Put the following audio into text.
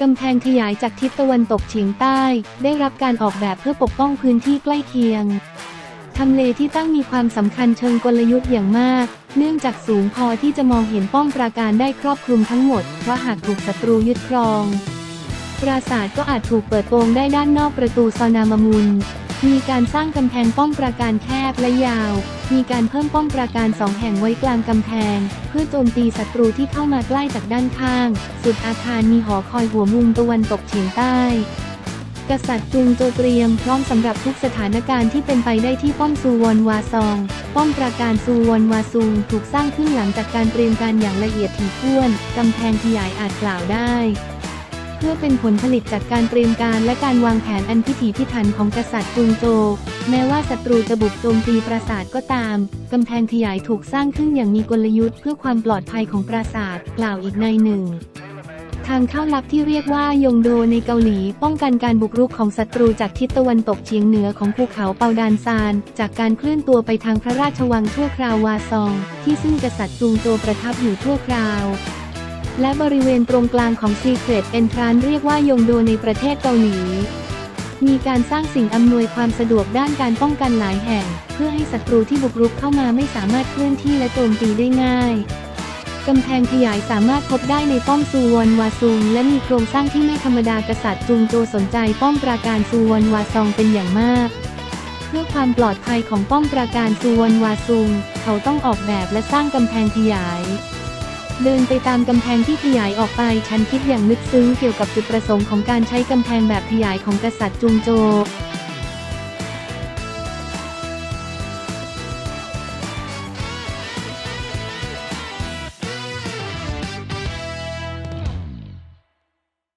กำแพงขยายจากทิศตะวันตกเฉียงใต้ ได้รับการออกแบบเพื่อปกป้องพื้นที่ใกล้เคียงทำเลที่ตั้งมีความสำคัญเชิงกลยุทธ์อย่างมาก เนื่องจากสูงพอที่จะมองเห็นป้อมปราการได้ครอบคลุมทั้งหมด เพราะหากถูกศัตรูยึดครอง ปราสาทก็อาจถูกเปิดโปงได้ด้านนอกประตูซอนามมุน มีการสร้างกำแพงป้อมปราการแคบและยาว มีการเพิ่มป้อมปราการสองแห่งไว้กลางกำแพง เพื่อโจมตีศัตรูที่เข้ามาใกล้จากด้านข้าง สุดอาคารมีหอคอยหัวมุมตะวันตกเฉียงใต้ กษัตริย์จุงโจเตรียมพร้อมสำหรับทุกสถานการณ์ที่เป็นไปได้ที่ป้อมซูวอนวาซอง ป้อมปราการซูวอนวาซุงถูกสร้างขึ้นหลังจากการเตรียมการอย่างละเอียดถี่ถ้วนกำแพงขยายอาจกล่าวได้ พื่อเป็นผลผลิตจากการเตรียมการและการวางแผนอันพิถีพิถันของกษัตริย์กรุงโจวแม้ว่าศัตรูจะบุกโจมตีปราสาทก็ตาม กำแพงขยายถูกสร้างขึ้นอย่างมีกลยุทธ์เพื่อความปลอดภัยของปราสาทกล่าวอีกในหนึ่งทางเข้าลับที่เรียกว่ายงโดในเกาหลีป้องกันการบุกรุกของศัตรูจากทิศตะวันตกเฉียงเหนือของภูเขาเปาดานซาน จากการเคลื่อนตัวไปทางพระราชวังชั่วคราววาซอง ที่ซึ่งกษัตริย์จุงโจประทับอยู่ชั่วคราว และบริเวณตรงกลางของ Secret Entrance เรียกว่ายงโดในประเทศเกาหลี มีการสร้างสิ่งอำนวยความสะดวกด้านการป้องกันหลายแห่ง เพื่อให้ศัตรูที่บุกรุกเข้ามาไม่สามารถเคลื่อนที่และโจมตีได้ง่ายกำแพงขยายสามารถพบได้ในป้อมซูวอนวาซุงและมีโครงสร้างที่ไม่ธรรมดากษัตริย์จุงโจสนใจป้อมปราการซูวอนวาซองเป็นอย่างมาก เพื่อความปลอดภัยของป้อมปราการซูวอนวาซุงเขาต้องออกแบบและสร้างกำแพงขยาย เดินไปตามกำแพงที่ขยายออกไป ฉันคิดอย่างลึกซึ้งเกี่ยวกับจุดประสงค์ของการใช้กำแพงแบบขยายของกษัตริย์จุงโจ